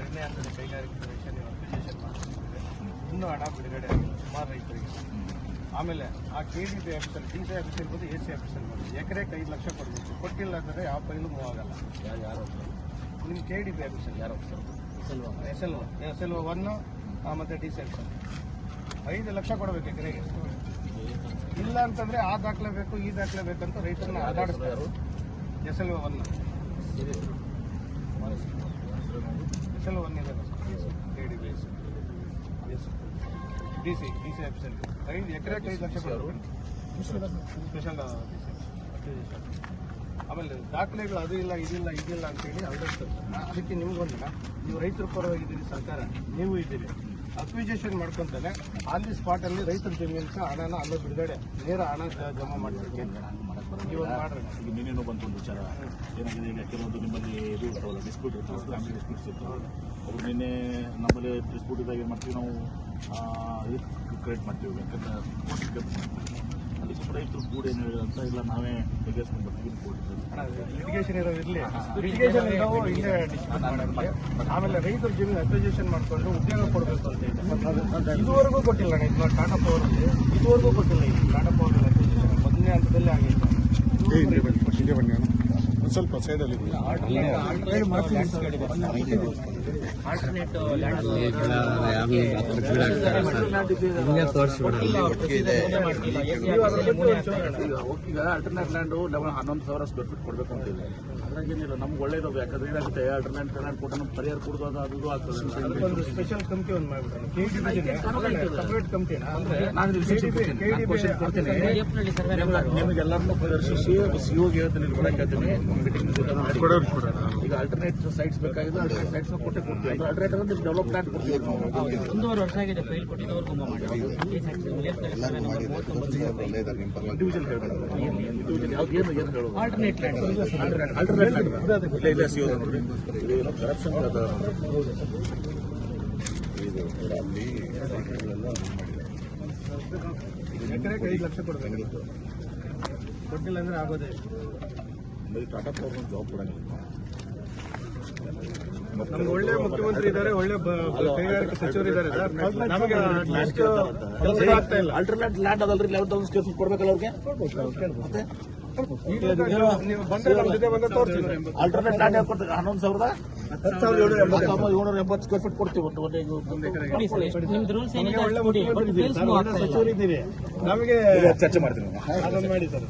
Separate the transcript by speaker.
Speaker 1: ಎರಡನೇ ಹಂತದ ಕೈಗಾರಿಕೆ ಇನ್ನೂ ಹಣ ಬಿಡುಗಡೆ ಸುಮಾರು ರೈತರಿಗೆ ಆಮೇಲೆ ಆ ಕೆ ಡಿ ಬಿ ಆಫೀಸಲ್ಲಿ ಡಿ ಸಿ ಆಫೀಸ್ ಇರ್ಬೋದು ಎ ಸಿ ಆಫೀಸರ್ ಮಾಡ್ಬೋದು ಎಕರೆಗೆ ಐದು ಲಕ್ಷ ಕೊಡಬೇಕು. ಕೊಟ್ಟಿಲ್ಲ ಅಂದರೆ ಯಾವ ಫೈಲು ಮೂವ್ ಆಗಲ್ಲ.
Speaker 2: ಯಾರು ಯಾರು
Speaker 1: ನಿಮ್ಮ ಕೆ ಡಿ ಪಿ ಆಫೀಸಲ್ಲಿ
Speaker 2: ಯಾರು
Speaker 1: S L S L one ಮತ್ತು ಡಿ ಸಿ ಆಫೀಸಲ್ಲಿ ಐದು ಲಕ್ಷ ಕೊಡಬೇಕು ಎಕರೆಗೆ. ಇಲ್ಲ ಅಂತಂದ್ರೆ ಆ ದಾಖಲೆ ಬೇಕು, ಈ ದಾಖಲೆ ಬೇಕಂತ ರೈತರನ್ನ ಆಟಾಡಿಸ್ತಾರೆ S L one S L one ಇದೆ ಡಿ ಸಿ ಡಿ ಸಿ ಆಫೀಸಲ್ಲಿ ಐದು ಎಕರೆಗೆ ಐದು ಲಕ್ಷ ಸ್ಪೆಷಲ್ ಆಮೇಲೆ ದಾಖಲೆಗಳು ಅದು ಇಲ್ಲ ಇದಿಲ್ಲ ಇದಿಲ್ಲ ಅಂತೇಳಿ ಅಲ್ದಿರ್ತಾರೆ ಅದಕ್ಕೆ ನಿಮ್ಗೊಂದಿಲ್ಲ. ನೀವು ರೈತರ ಪರವಾಗಿದ್ದೀರಿ ಸರ್ಕಾರ. ನೀವು ಇದ್ದೀರಿ. ಅಕ್ವಿಜೇಷನ್ ಮಾಡ್ಕೊಂತಾನೆ. ಆನ್ ದಿ ಸ್ಪಾಟ್ ಅಲ್ಲಿ ರೈತರ ಜಮೀನಿಗೆ ಹಣನ ಅಲ್ಲೇ ಬಿಡುಗಡೆ ನೇರ ಹಣ ಜಮಾ
Speaker 2: ಈಗ ನಿನ್ನೇನೋ ಬಂತು ಒಂದು ವಿಚಾರ. ಏನಾಗಿದೆ? ಈಗ ಕೆಲವೊಂದು ನಿಮ್ಮಲ್ಲಿ ಇದು ಇರ್ತಾವಲ್ಲ ಡಿಸ್ಪ್ಯೂಟ್ ಇರ್ತಾವಲ್ಲ ಫ್ಯಾಮಿಲಿ ಡಿಸ್ಪ್ಯೂಟ್ಸ್ ಇರ್ತಾವೆ ಅವರು ನಿನ್ನೆ ನಮ್ಮಲ್ಲಿ ಡಿಸ್ಪ್ಯೂಟ್ ಇದ್ದಾಗ ಏನು ಮಾಡ್ತೀವಿ ನಾವು? ಕ್ರಿಯೇಟ್ ಮಾಡ್ತೀವಿ. ಯಾಕಂದ್ರೆ ರೈತರು ಕೂಡ ಏನು ಇಲ್ಲ ನಾವೇ ಬಗೆಹರಿಸ್ಕೊಂಡು ಬರ್ತೀವಿ
Speaker 1: ಲಿಟಿಗೇಷನ್ ಲಿಟಿಗೇಷನ್ ಇಲ್ಲೇ. ಆಮೇಲೆ ರೈತರ ಜಮೀನು ಅಕ್ವಿಜೇಷನ್ ಮಾಡ್ಕೊಂಡು ಉದ್ಯೋಗ ಕೊಡಬೇಕು ಅಂತ ಇದೆ. ಇದುವರೆಗೂ ಕೊಟ್ಟಿಲ್ಲ ಇದು ಟಾಟಾ ಇದುವರೆಗೂ ಕೊಟ್ಟಿಲ್ಲ ಇದು ಟಾಟಾ ಪವರ್ ಅಕ್ವಿಜೇಷನ್ ಮೊದಲನೇ ಹಂತದಲ್ಲಿ
Speaker 3: ಸ್ವಲ್ಪ ಸೈಡಲ್ಲಿ
Speaker 2: ಅಲ್ಟರ್ನೇಟ್ ಲ್ಯಾಂಡ್ ಹನ್ನೊಂದು ಸಾವಿರ ಸ್ಕ್ವೇರ್ ಫೀಟ್ ಕೊಡಬೇಕು ಅಂತ ಇದೆ ಅದ್ರಾಗೇನಿಲ್ಲ ನಮ್ಗೆ ಒಳ್ಳೇದು ಯಾಕಂದ್ರೆ ಏನಾಗುತ್ತೆ ಅಲ್ಟರ್ನೇಟ್ ಲ್ಯಾಂಡ್ ಕೊಟ್ಟು ನಮ್ಗೆ ಪರಿಹಾರ ಕೊಡೋದು ಅದು ಆಗ್ತದೆ.
Speaker 1: ಒಂದು ಸ್ಪೆಷಲ್ ಕಮಿಟಿ ಒಂದು
Speaker 2: ಹೇಳ್ತೀನಿ. ಕೇಳ್ತೀನಿ ಮೀಟಿಂಗ್ ಈಗ ಅಲ್ಟರ್ನೇಟ್ ಸೈಟ್ಸ್ ಬೇಕಾಗಿದೆ ಅಲ್ಟರ್ನೇಟ್ ಸೈಟ್ಸ್ ಕೊಡ್ತೀವಿ. ಅಂದ್ರೆ ಡೆವಲಪ್ ಪ್ಲಾನ್ ಕೊಡ್ತೀವಿ.
Speaker 4: ಒಂದೂವರೆ ವರ್ಷ ಆಗಿದೆ ಫೈಲ್ ಕೊಟ್ಟಿದ್ದು ಅವ್ರು ಗುಮ್ಮ ಮಾಡಿ
Speaker 2: ಇಂಡಿವಿಜುವಲ್ ಹೇಳಬೇಡ ಇಂಡಿವಿಜುವಲ್ ಯಾವ್ದು ಏನು ಏನು ಹೇಳೋದು
Speaker 4: ಆಲ್ಟರ್ನೇಟ್ ಲ್ಯಾಂಡ್
Speaker 2: ಅಲ್ಟರ್ನೇಟ್ ಇಲ್ಲ ಇಲ್ಲ ಸಿ ನೋಡಿ. ಇದು ಏನೋ ಕರಪ್ಷನ್ ಅದ.
Speaker 1: ಎಕರೆಗೆ ಐದು ಲಕ್ಷ ಕೊಡಬೇಕು. ಕೊಟ್ಟಿಲ್ಲ ಅಂದ್ರೆ ಆಗೋದೇ
Speaker 2: ಟಾಟಾ ಪವರ್ ಜಾಬ್ ಕೊಡಂಗಿಲ್ಲ.
Speaker 1: ನಮ್ಗೆ ಒಳ್ಳೆ ಮುಖ್ಯಮಂತ್ರಿ ಇದ್ದಾರೆ ಒಳ್ಳೆ ಕೈಗಾರಿಕೆ ಸಚಿವರು ಇದ್ದಾರೆ. ಸರ್. ನಮಗೆ ಅಷ್ಟು ಕೆಲಸ ಆಗ್ತಾ ಇಲ್ಲ.
Speaker 2: ಅಲ್ಟರ್ನೇಟ್ ಲ್ಯಾಂಡ್ ಅದಲ್ರಿ ಲೆವೆನ್ ತೌಸಂಡ್ ಸ್ಕ್ವೇರ್ ಫೀಟ್ ಕೊಡ್ಬೇಕಲ್ಲ ಅವ್ರಿಗೆ? ಮತ್ತೆ?
Speaker 1: ನೀವು- ನೀವು ಬಂದ್ರೆ ನಮ್ಮ ಜೊತೆ ಬಂದ್ರೆ ತೋರಿಸ್ತೀನಿ.
Speaker 2: ಅಲ್ಟರ್ನೇಟ್ ಲ್ಯಾಂಡ್ ಯಾಕೆ ಕೊಡ್ತೀವಿ ಹನ್ನೊಂದು ಸಾವಿರದ? ಹತ್ತು ಸಾವಿರದ ಏಳ್ನೂರ ಎಂಬತ್ತು. ಸ್ಕ್ವೇರ್ ಫೀಟ್ ಕೊಡ್ತೀವಿ ಒಂದು ಒಂದು ಒಂದು
Speaker 4: ಕೊಡಿ ಸರ್ ಎಷ್ಟು ನಿಮ್ದು ರೂಲ್ಸ್ ಏನಿದೆ?
Speaker 1: ಒಳ್ಳೆ ಸಚಿವರು ನಮಗೆ
Speaker 2: ಚರ್ಚೆ
Speaker 1: ಅದನ್ನು ಮಾಡಿ ಸರ್.